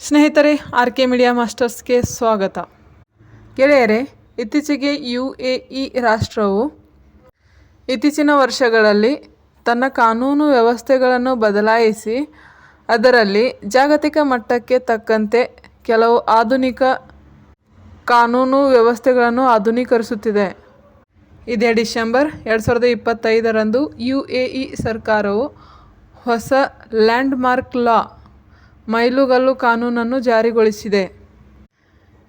ಸ್ನೇಹಿತರೆ R K media ಮಾಸ್ಟರ್ಸ್ಗೆ ಸ್ವಾಗತ. ಗೆಳೆಯರೆ, ಇತ್ತೀಚೆಗೆ ಯು ಎ ಇ ರಾಷ್ಟ್ರವು ಇತ್ತೀಚಿನ ವರ್ಷಗಳಲ್ಲಿ ತನ್ನ ಕಾನೂನು ವ್ಯವಸ್ಥೆಗಳನ್ನು ಬದಲಾಯಿಸಿ, ಅದರಲ್ಲಿ ಜಾಗತಿಕ ಮಟ್ಟಕ್ಕೆ ತಕ್ಕಂತೆ ಕೆಲವು ಆಧುನಿಕ ಕಾನೂನು ವ್ಯವಸ್ಥೆಗಳನ್ನು ಆಧುನೀಕರಿಸುತ್ತಿದೆ. ಇದೇ ಡಿಸೆಂಬರ್ ಎರಡು ಸಾವಿರದ ಇಪ್ಪತ್ತೈದರಂದು ಯು ಎ ಇ ಸರ್ಕಾರವು ಹೊಸ ಲ್ಯಾಂಡ್ಮಾರ್ಕ್ ಲಾ ಮೈಲುಗಲ್ಲು ಕಾನೂನನ್ನು ಜಾರಿಗೊಳಿಸಿದೆ.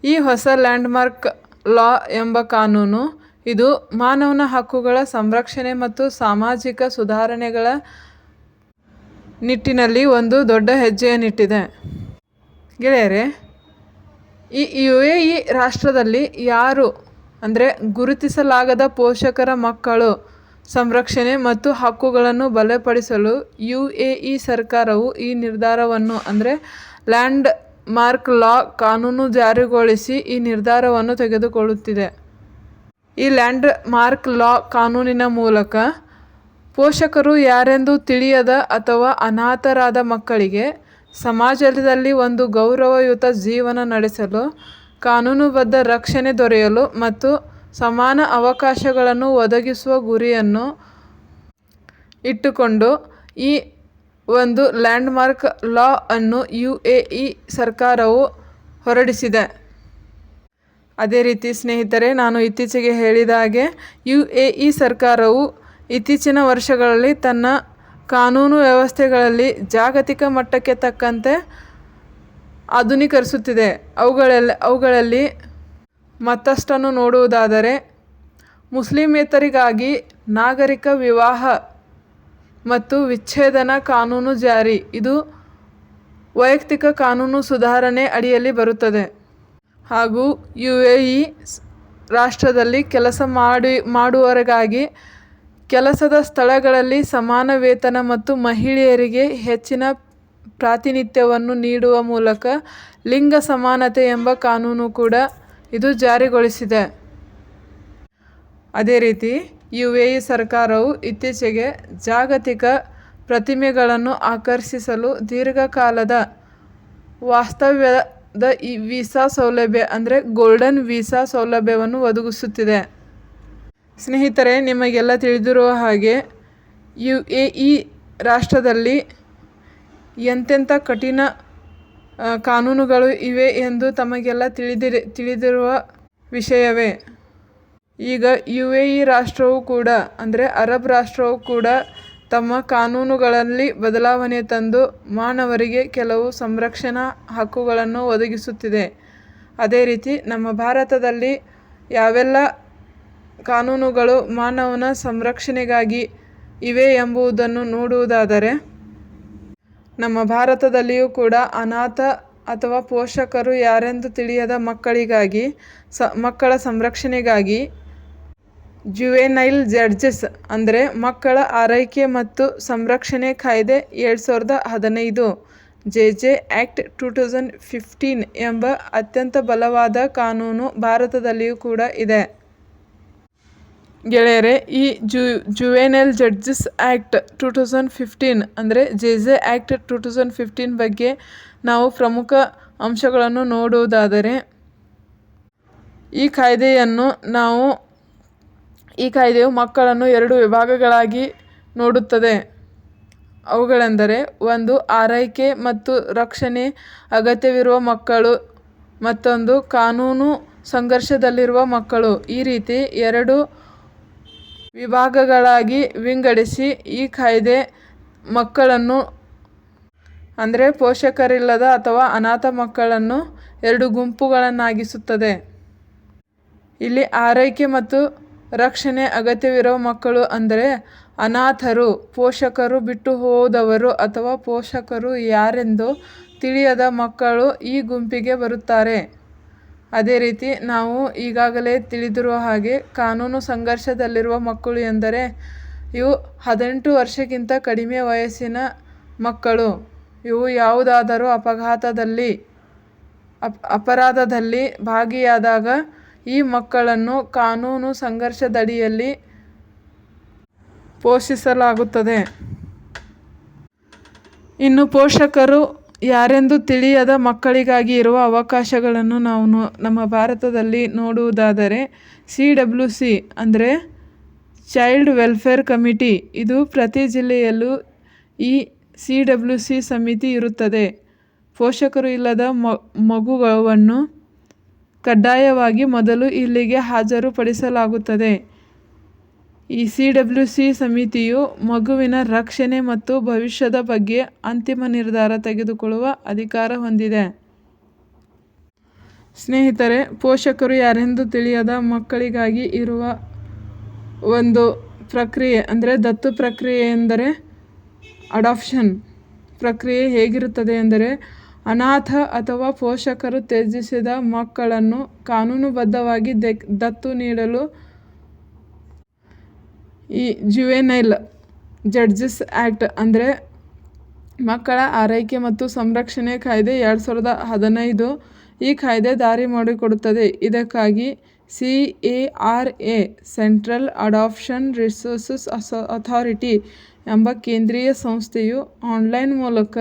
ಈ ಹೊಸ ಲ್ಯಾಂಡ್ಮಾರ್ಕ್ ಲಾ ಎಂಬ ಕಾನೂನು ಇದು ಮಾನವನ ಹಕ್ಕುಗಳ ಸಂರಕ್ಷಣೆ ಮತ್ತು ಸಾಮಾಜಿಕ ಸುಧಾರಣೆಗಳ ನಿಟ್ಟಿನಲ್ಲಿ ಒಂದು ದೊಡ್ಡ ಹೆಜ್ಜೆಯನ್ನಿಟ್ಟಿದೆ. ಗೆಳೆಯರೇ, ಈ ಯು ಎ ಇ ರಾಷ್ಟ್ರದಲ್ಲಿ ಯಾರು ಅಂದರೆ ಗುರುತಿಸಲಾಗದ ಪೋಷಕರ ಮಕ್ಕಳು ಸಂರಕ್ಷಣೆ ಮತ್ತು ಹಕ್ಕುಗಳನ್ನು ಬಲಪಡಿಸಲು ಯು ಎ ಇ ಸರ್ಕಾರವು ಈ ನಿರ್ಧಾರವನ್ನು, ಅಂದರೆ ಲ್ಯಾಂಡ್ ಮಾರ್ಕ್ ಲಾ ಕಾನೂನು ಜಾರಿಗೊಳಿಸಿ ಈ ನಿರ್ಧಾರವನ್ನು ತೆಗೆದುಕೊಳ್ಳುತ್ತಿದೆ. ಈ ಲ್ಯಾಂಡ್ ಮಾರ್ಕ್ ಲಾ ಕಾನೂನಿನ ಮೂಲಕ ಪೋಷಕರು ಯಾರೆಂದು ತಿಳಿಯದ ಅಥವಾ ಅನಾಥರಾದ ಮಕ್ಕಳಿಗೆ ಸಮಾಜದಲ್ಲಿ ಒಂದು ಗೌರವಯುತ ಜೀವನ ನಡೆಸಲು, ಕಾನೂನುಬದ್ಧ ರಕ್ಷಣೆ ದೊರೆಯಲು ಮತ್ತು ಸಮಾನ ಅವಕಾಶಗಳನ್ನು ಒದಗಿಸುವ ಗುರಿಯನ್ನು ಇಟ್ಟುಕೊಂಡು ಈ ಒಂದು ಲ್ಯಾಂಡ್ಮಾರ್ಕ್ ಲಾ ಅನ್ನು ಯು ಎ ಇ ಸರ್ಕಾರವು ಹೊರಡಿಸಿದೆ. ಅದೇ ರೀತಿ ಸ್ನೇಹಿತರೆ, ನಾನು ಇತ್ತೀಚೆಗೆ ಹೇಳಿದ ಹಾಗೆ ಯು ಎ ಇ ಸರ್ಕಾರವು ಇತ್ತೀಚಿನ ವರ್ಷಗಳಲ್ಲಿ ತನ್ನ ಕಾನೂನು ವ್ಯವಸ್ಥೆಗಳಲ್ಲಿ ಜಾಗತಿಕ ಮಟ್ಟಕ್ಕೆ ತಕ್ಕಂತೆ ಆಧುನೀಕರಿಸುತ್ತಿದೆ. ಅವುಗಳಲ್ಲಿ ಅವುಗಳಲ್ಲಿ ಮತ್ತಷ್ಟನ್ನು ನೋಡುವುದಾದರೆ, ಮುಸ್ಲಿಮೇತರಿಗಾಗಿ ನಾಗರಿಕ ವಿವಾಹ ಮತ್ತು ವಿಚ್ಛೇದನ ಕಾನೂನು ಜಾರಿ. ಇದು ವೈಯಕ್ತಿಕ ಕಾನೂನು ಸುಧಾರಣೆ ಅಡಿಯಲ್ಲಿ ಬರುತ್ತದೆ. ಹಾಗೂ ಯು ಎ ಇ ರಾಷ್ಟ್ರದಲ್ಲಿ ಕೆಲಸ ಮಾಡಿ, ಮಾಡುವವರಿಗಾಗಿ ಕೆಲಸದ ಸ್ಥಳಗಳಲ್ಲಿ ಸಮಾನ ವೇತನ ಮತ್ತು ಮಹಿಳೆಯರಿಗೆ ಹೆಚ್ಚಿನ ಪ್ರಾತಿನಿಧ್ಯವನ್ನು ನೀಡುವ ಮೂಲಕ ಲಿಂಗ ಸಮಾನತೆ ಎಂಬ ಕಾನೂನು ಕೂಡ ಇದು ಜಾರಿಗೊಳಿಸಿದೆ. ಅದೇ ರೀತಿ ಯು ಎ ಇ ಸರ್ಕಾರವು ಇತ್ತೀಚೆಗೆ ಜಾಗತಿಕ ಪ್ರತಿಮೆಗಳನ್ನು ಆಕರ್ಷಿಸಲು ದೀರ್ಘಕಾಲದ ವಾಸ್ತವ್ಯದ ಈ ವೀಸಾ ಸೌಲಭ್ಯ, ಅಂದರೆ ಗೋಲ್ಡನ್ ವೀಸಾ ಸೌಲಭ್ಯವನ್ನು ಒದಗಿಸುತ್ತಿದೆ. ಸ್ನೇಹಿತರೆ, ನಿಮಗೆಲ್ಲ ತಿಳಿದಿರುವ ಹಾಗೆ ಯು ಎ ಇ ರಾಷ್ಟ್ರದಲ್ಲಿ ಎಂತೆಂಥ ಕಠಿಣ ಕಾನೂನುಗಳು ಇವೆ ಎಂದು ತಮಗೆಲ್ಲ ತಿಳಿದಿರಿ, ತಿಳಿದಿರುವ ವಿಷಯವೇ. ಈಗ ಯು ಎ ಇ ರಾಷ್ಟ್ರವು ಕೂಡ, ಅಂದರೆ ಅರಬ್ ರಾಷ್ಟ್ರವು ಕೂಡ ತಮ್ಮ ಕಾನೂನುಗಳಲ್ಲಿ ಬದಲಾವಣೆ ತಂದು ಮಾನವರಿಗೆ ಕೆಲವು ಸಂರಕ್ಷಣಾ ಹಕ್ಕುಗಳನ್ನು ಒದಗಿಸುತ್ತಿದೆ. ಅದೇ ರೀತಿ ನಮ್ಮ ಭಾರತದಲ್ಲಿ ಯಾವೆಲ್ಲ ಕಾನೂನುಗಳು ಮಾನವನ ಸಂರಕ್ಷಣೆಗಾಗಿ ಇವೆ ಎಂಬುದನ್ನು ನೋಡುವುದಾದರೆ ನಮ್ಮ ಭಾರತದಲ್ಲಿಯೂ ಕೂಡ ಅನಾಥ ಅಥವಾ ಪೋಷಕರು ಯಾರೆಂದು ತಿಳಿಯದ ಮಕ್ಕಳಿಗಾಗಿ ಸ, ಮಕ್ಕಳ ಸಂರಕ್ಷಣೆಗಾಗಿ ಜುವೆನೈಲ್ ಜಡ್ಜಸ್ ಅಂದರೆ ಮಕ್ಕಳ ಆರೈಕೆ ಮತ್ತು ಸಂರಕ್ಷಣೆ ಕಾಯ್ದೆ ಎರಡು ಸಾವಿರದ ಹದಿನೈದು. J J act two thousand fifteen ಎಂಬ ಅತ್ಯಂತ ಬಲವಾದ ಕಾನೂನು ಭಾರತದಲ್ಲಿಯೂ ಕೂಡ ಇದೆ. ಗೆಳೆಯರೆ, ಈ ಜು, juvenile judges act two thousand fifteen ಅಂದರೆ J J act two thousand fifteen ಬಗ್ಗೆ ನಾವು ಪ್ರಮುಖ ಅಂಶಗಳನ್ನು ನೋಡುವುದಾದರೆ ಈ ಕಾಯ್ದೆಯನ್ನು ನಾವು, ಈ ಕಾಯ್ದೆಯು ಮಕ್ಕಳನ್ನು ಎರಡು ವಿಭಾಗಗಳಾಗಿ ನೋಡುತ್ತದೆ. ಅವುಗಳೆಂದರೆ, ಒಂದು ಆರೈಕೆ ಮತ್ತು ರಕ್ಷಣೆ, ಅಗತ್ಯವಿರುವ ಮಕ್ಕಳು ಮತ್ತೊಂದು ಕಾನೂನು ಸಂಘರ್ಷದಲ್ಲಿರುವ ಮಕ್ಕಳು. ಈ ರೀತಿ ಎರಡು ವಿಭಾಗಗಳಾಗಿ ವಿಂಗಡಿಸಿ ಈ ಕಾಯ್ದೆ ಮಕ್ಕಳನ್ನು, ಅಂದರೆ ಪೋಷಕರಿಲ್ಲದ ಅಥವಾ ಅನಾಥ ಮಕ್ಕಳನ್ನು ಎರಡು ಗುಂಪುಗಳನ್ನಾಗಿಸುತ್ತದೆ. ಇಲ್ಲಿ ಆರೈಕೆ ಮತ್ತು ರಕ್ಷಣೆ ಅಗತ್ಯವಿರುವ ಮಕ್ಕಳು ಅಂದರೆ ಅನಾಥರು, ಪೋಷಕರು ಬಿಟ್ಟು ಹೋದವರು ಅಥವಾ ಪೋಷಕರು ಯಾರೆಂದು ತಿಳಿಯದ ಮಕ್ಕಳು ಈ ಗುಂಪಿಗೆ ಬರುತ್ತಾರೆ. ಅದೇ ರೀತಿ ನಾವು ಈಗಾಗಲೇ ತಿಳಿದಿರುವ ಹಾಗೆ ಕಾನೂನು ಸಂಘರ್ಷದಲ್ಲಿರುವ ಮಕ್ಕಳು ಎಂದರೆ ಇವು ಹದಿನೆಂಟು ವರ್ಷಕ್ಕಿಂತ ಕಡಿಮೆ ವಯಸ್ಸಿನ ಮಕ್ಕಳು. ಇವು ಯಾವುದಾದರೂ ಅಪಘಾತದಲ್ಲಿ, ಅಪ್, ಅಪರಾಧದಲ್ಲಿ ಭಾಗಿಯಾದಾಗ ಈ ಮಕ್ಕಳನ್ನು ಕಾನೂನು ಸಂಘರ್ಷದಡಿಯಲ್ಲಿ ಪೋಷಿಸಲಾಗುತ್ತದೆ. ಇನ್ನು ಪೋಷಕರು ಯಾರೆಂದು ತಿಳಿಯದ ಮಕ್ಕಳಿಗಾಗಿ ಇರುವ ಅವಕಾಶಗಳನ್ನು ನಾವು ನೋ, ನಮ್ಮ ಭಾರತದಲ್ಲಿ ನೋಡುವುದಾದರೆ ಸಿ ಡಬ್ಲ್ಯೂ ಸಿ ಅಂದರೆ ಚೈಲ್ಡ್ ವೆಲ್ಫೇರ್ ಕಮಿಟಿ. ಇದು ಪ್ರತಿ ಜಿಲ್ಲೆಯಲ್ಲೂ ಈ ಸಿ ಡಬ್ಲ್ಯೂ ಸಿ ಸಮಿತಿ ಇರುತ್ತದೆ. ಪೋಷಕರು ಇಲ್ಲದ ಮಗುವನ್ನು ಕಡ್ಡಾಯವಾಗಿ ಮೊದಲು ಇಲ್ಲಿಗೆ ಹಾಜರುಪಡಿಸಲಾಗುತ್ತದೆ. ಈ ಸಿ ಡಬ್ಲ್ಯೂ ಸಿ ಸಮಿತಿಯು ಮಗುವಿನ ರಕ್ಷಣೆ ಮತ್ತು ಭವಿಷ್ಯದ ಬಗ್ಗೆ ಅಂತಿಮ ನಿರ್ಧಾರ ತೆಗೆದುಕೊಳ್ಳುವ ಅಧಿಕಾರ ಹೊಂದಿದೆ. ಸ್ನೇಹಿತರೆ, ಪೋಷಕರು ಯಾರೆಂದು ತಿಳಿಯದ ಮಕ್ಕಳಿಗಾಗಿ ಇರುವ ಒಂದು ಪ್ರಕ್ರಿಯೆ, ಅಂದರೆ ದತ್ತು ಪ್ರಕ್ರಿಯೆ ಎಂದರೆ ಅಡಾಪ್ಷನ್. ಪ್ರಕ್ರಿಯೆ ಹೇಗಿರುತ್ತದೆ ಎಂದರೆ, ಅನಾಥ ಅಥವಾ ಪೋಷಕರು ತ್ಯಜಿಸಿದ ಮಕ್ಕಳನ್ನು ಕಾನೂನುಬದ್ಧವಾಗಿ ದತ್ತು ನೀಡಲು ಈ ಜುವೆನೈಲ್ ಜಡ್ಜಸ್ ಆ್ಯಕ್ಟ್ ಅಂದರೆ ಮಕ್ಕಳ ಆರೈಕೆ ಮತ್ತು ಸಂರಕ್ಷಣೆ ಕಾಯ್ದೆ ಎರಡು ಸಾವಿರದ ಹದಿನೈದು ಈ ಕಾಯ್ದೆ ದಾರಿ ಮಾಡಿಕೊಡುತ್ತದೆ. ಇದಕ್ಕಾಗಿ C A R A, central adoption resources ಅಸ, ಅಥಾರಿಟಿ ಎಂಬ ಕೇಂದ್ರೀಯ ಸಂಸ್ಥೆಯು ಆನ್ಲೈನ್ ಮೂಲಕ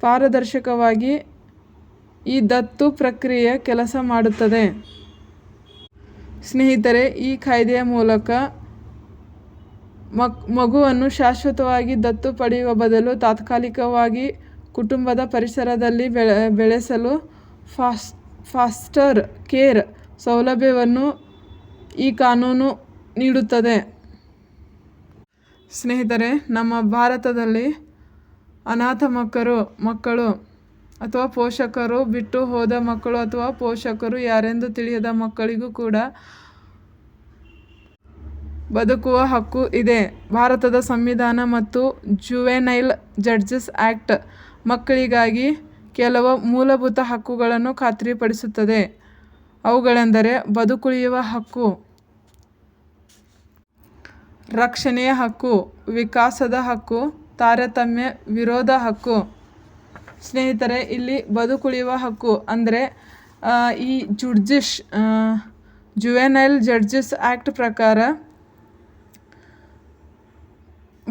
ಪಾರದರ್ಶಕವಾಗಿ ಈ ದತ್ತು ಪ್ರಕ್ರಿಯೆ ಕೆಲಸ ಮಾಡುತ್ತದೆ. ಸ್ನೇಹಿತರೆ, ಈ ಕಾಯ್ದೆಯ ಮೂಲಕ ಮಕ್ ಮಗುವನ್ನು ಶಾಶ್ವತವಾಗಿ ದತ್ತು ಪಡೆಯುವ ಬದಲು ತಾತ್ಕಾಲಿಕವಾಗಿ ಕುಟುಂಬದ ಪರಿಸರದಲ್ಲಿ ಬೆಳೆ, ಬೆಳೆಸಲು ಫಾಸ್, ಫಾಸ್ಟರ್ ಕೇರ್ ಸೌಲಭ್ಯವನ್ನು ಈ ಕಾನೂನು ನೀಡುತ್ತದೆ. ಸ್ನೇಹಿತರೆ, ನಮ್ಮ ಭಾರತದಲ್ಲಿ ಅನಾಥ ಮಕ್ಕಳು ಮಕ್ಕಳು ಅಥವಾ ಪೋಷಕರು ಬಿಟ್ಟು ಹೋದ ಮಕ್ಕಳು ಅಥವಾ ಪೋಷಕರು ಯಾರೆಂದು ತಿಳಿಯದ ಮಕ್ಕಳಿಗೂ ಕೂಡ ಬದುಕುವ ಹಕ್ಕು ಇದೆ. ಭಾರತದ ಸಂವಿಧಾನ ಮತ್ತು ಜುವೆನೈಲ್ ಜಡ್ಜಸ್ ಆ್ಯಕ್ಟ್ ಮಕ್ಕಳಿಗಾಗಿ ಕೆಲವು ಮೂಲಭೂತ ಹಕ್ಕುಗಳನ್ನು ಖಾತ್ರಿಪಡಿಸುತ್ತದೆ. ಅವುಗಳೆಂದರೆ ಬದುಕುಳಿಯುವ ಹಕ್ಕು, ರಕ್ಷಣೆಯ ಹಕ್ಕು, ವಿಕಾಸದ ಹಕ್ಕು, ತಾರತಮ್ಯ, ವಿರೋಧ ಹಕ್ಕು. ಸ್ನೇಹಿತರೆ, ಇಲ್ಲಿ ಬದುಕುಳಿಯುವ ಹಕ್ಕು ಅಂದರೆ ಈ ಜುಡ್ಜಿಶ್ ಜುವೆನೈಲ್ ಜಡ್ಜಸ್ ಆ್ಯಕ್ಟ್ ಪ್ರಕಾರ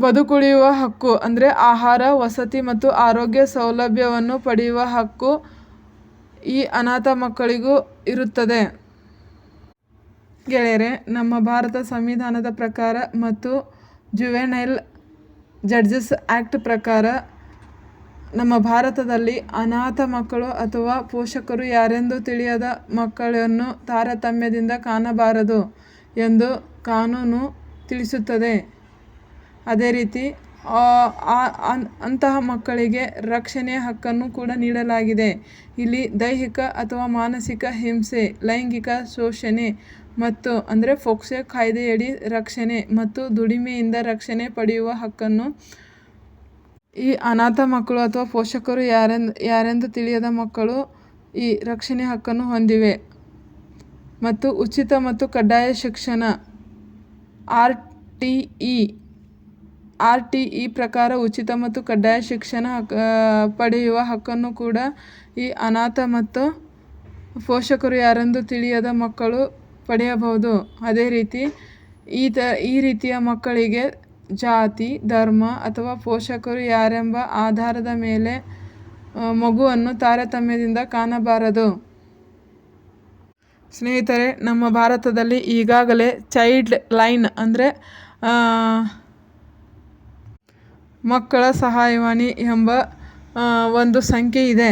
ಬದುಕುಳಿಯುವ ಹಕ್ಕು, ಅಂದರೆ ಆಹಾರ, ವಸತಿ ಮತ್ತು ಆರೋಗ್ಯ ಸೌಲಭ್ಯವನ್ನು ಪಡೆಯುವ ಹಕ್ಕು ಈ ಅನಾಥ ಮಕ್ಕಳಿಗೂ ಇರುತ್ತದೆ. ಗೆಳೆಯರೆ, ನಮ್ಮ ಭಾರತ ಸಂವಿಧಾನದ ಪ್ರಕಾರ ಮತ್ತು ಜುವೆನೈಲ್ ಜಡ್ಜಸ್ ಆ್ಯಕ್ಟ್ ಪ್ರಕಾರ ನಮ್ಮ ಭಾರತದಲ್ಲಿ ಅನಾಥ ಮಕ್ಕಳು ಅಥವಾ ಪೋಷಕರು ಯಾರೆಂದು ತಿಳಿಯದ ಮಕ್ಕಳನ್ನು ತಾರತಮ್ಯದಿಂದ ಕಾಣಬಾರದು ಎಂದು ಕಾನೂನು ತಿಳಿಸುತ್ತದೆ. ಅದೇ ರೀತಿ ಅಂತಹ ಮಕ್ಕಳಿಗೆ ರಕ್ಷಣೆಯ ಹಕ್ಕನ್ನು ಕೂಡ ನೀಡಲಾಗಿದೆ. ಇಲ್ಲಿ ದೈಹಿಕ ಅಥವಾ ಮಾನಸಿಕ ಹಿಂಸೆ, ಲೈಂಗಿಕ ಶೋಷಣೆ ಮತ್ತು, ಅಂದರೆ ಫೋಕ್ಸೆ ಕಾಯ್ದೆಯಡಿ ರಕ್ಷಣೆ ಮತ್ತು ದುಡಿಮೆಯಿಂದ ರಕ್ಷಣೆ ಪಡೆಯುವ ಹಕ್ಕನ್ನು ಈ ಅನಾಥ ಮಕ್ಕಳು ಅಥವಾ ಪೋಷಕರು ಯಾರೆಂದು ಯಾರೆಂದು ತಿಳಿಯದ ಮಕ್ಕಳು ಈ ರಕ್ಷಣೆ ಹಕ್ಕನ್ನು ಹೊಂದಿವೆ. ಮತ್ತು ಉಚಿತ ಮತ್ತು ಕಡ್ಡಾಯ ಶಿಕ್ಷಣ, R T E R T E ಪ್ರಕಾರ ಉಚಿತ ಮತ್ತು ಕಡ್ಡಾಯ ಶಿಕ್ಷಣ ಪಡೆಯುವ ಹಕ್ಕನ್ನು ಕೂಡ ಈ ಅನಾಥ ಮತ್ತು ಪೋಷಕರು ಯಾರೆಂದು ತಿಳಿಯದ ಮಕ್ಕಳು ಪಡೆಯಬಹುದು. ಅದೇ ರೀತಿ ಈ ತ, ಈ ರೀತಿಯ ಮಕ್ಕಳಿಗೆ ಜಾತಿ, ಧರ್ಮ ಅಥವಾ ಪೋಷಕರು ಯಾರೆಂಬ ಆಧಾರದ ಮೇಲೆ ಮಗುವನ್ನು ತಾರತಮ್ಯದಿಂದ ಕಾಣಬಾರದು. ಸ್ನೇಹಿತರೆ, ನಮ್ಮ ಭಾರತದಲ್ಲಿ ಈಗಾಗಲೇ ಚೈಲ್ಡ್ ಲೈನ್ ಅಂದರೆ ಮಕ್ಕಳ ಸಹಾಯವಾಣಿ ಎಂಬ ಒಂದು ಸಂಖ್ಯೆ ಇದೆ.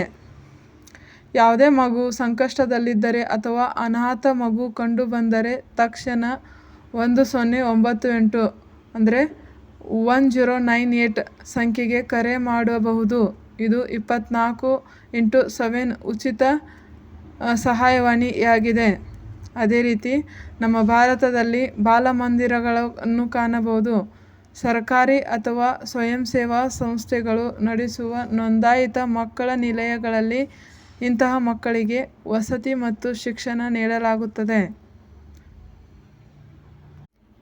ಯಾವುದೇ ಮಗು ಸಂಕಷ್ಟದಲ್ಲಿದ್ದರೆ ಅಥವಾ ಅನಾಥ ಮಗು ಕಂಡುಬಂದರೆ ತಕ್ಷಣ ಒಂದು ಸೊನ್ನೆ ಒಂಬತ್ತು ಎಂಟು ಅಂದರೆ ಒನ್ ಜೀರೋ ನೈನ್ ಏಟ್ ಸಂಖ್ಯೆಗೆ ಕರೆ ಮಾಡಬಹುದು. ಇದು ಇಪ್ಪತ್ತ್ನಾಲ್ಕು ಇಂಟು ಸೆವೆನ್ ಉಚಿತ ಸಹಾಯವಾಣಿಯಾಗಿದೆ. ಅದೇ ರೀತಿ ನಮ್ಮ ಭಾರತದಲ್ಲಿ ಬಾಲಮಂದಿರಗಳನ್ನು ಕಾಣಬಹುದು. ಸರ್ಕಾರಿ ಅಥವಾ ಸ್ವಯಂ ಸೇವಾ ಸಂಸ್ಥೆಗಳು ನಡೆಸುವ ನೋಂದಾಯಿತ ಮಕ್ಕಳ ನಿಲಯಗಳಲ್ಲಿ ಇಂತಹ ಮಕ್ಕಳಿಗೆ ವಸತಿ ಮತ್ತು ಶಿಕ್ಷಣ ನೀಡಲಾಗುತ್ತದೆ.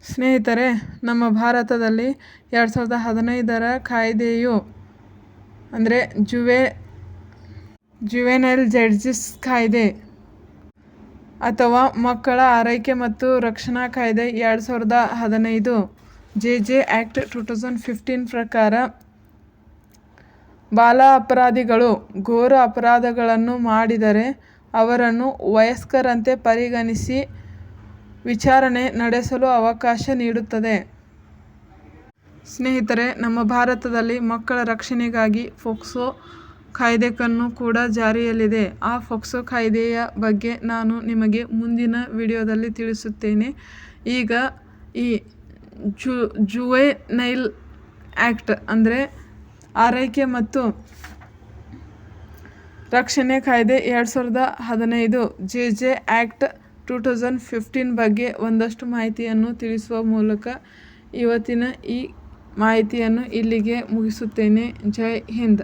ಸ್ನೇಹಿತರೆ, ನಮ್ಮ ಭಾರತದಲ್ಲಿ ಎರಡು ಸಾವಿರದ ಹದಿನೈದರ ಕಾಯ್ದೆಯು ಅಂದರೆ ಜುವೆ, ಜುವೆನೈಲ್ ಜಡ್ಜಸ್ ಕಾಯ್ದೆ ಅಥವಾ ಮಕ್ಕಳ ಆರೈಕೆ ಮತ್ತು ರಕ್ಷಣಾ ಕಾಯ್ದೆ ಎರಡು ಸಾವಿರದ ಹದಿನೈದು. J J act two thousand fifteen ಪ್ರಕಾರ ಬಾಲ ಅಪರಾಧಿಗಳು ಘೋರ ಅಪರಾಧಗಳನ್ನು ಮಾಡಿದರೆ ಅವರನ್ನು ವಯಸ್ಕರಂತೆ ಪರಿಗಣಿಸಿ ವಿಚಾರಣೆ ನಡೆಸಲು ಅವಕಾಶ ನೀಡುತ್ತದೆ. ಸ್ನೇಹಿತರೆ, ನಮ್ಮ ಭಾರತದಲ್ಲಿ ಮಕ್ಕಳ ರಕ್ಷಣೆಗಾಗಿ ಪೊಕ್ಸೊ ಕಾಯ್ದೆ ಕನ್ನು ಕೂಡ ಜಾರಿಯಲ್ಲಿದೆ. ಆ ಫೋಕ್ಸೋ ಕಾಯ್ದೆಯ ಬಗ್ಗೆ ನಾನು ನಿಮಗೆ ಮುಂದಿನ ವಿಡಿಯೋದಲ್ಲಿ ತಿಳಿಸುತ್ತೇನೆ. ಈಗ ಈ ಜುವೆನೈಲ್ ಆಕ್ಟ್ ಅಂದ್ರೆ ಆರೈಕೆ ಮತ್ತು ರಕ್ಷಣೆ ಕಾಯ್ದೆ ಎರಡು ಸಾವಿರದ ಹದಿನೈದು J J act two thousand fifteen ಬಗ್ಗೆ ಒಂದಷ್ಟು ಮಾಹಿತಿಯನ್ನು ತಿಳಿಸುವ ಮೂಲಕ ಇವತ್ತಿನ ಈ ಮಾಹಿತಿಯನ್ನು ಇಲ್ಲಿಗೆ ಮುಗಿಸುತ್ತೇನೆ. ಜೈ ಹಿಂದ್.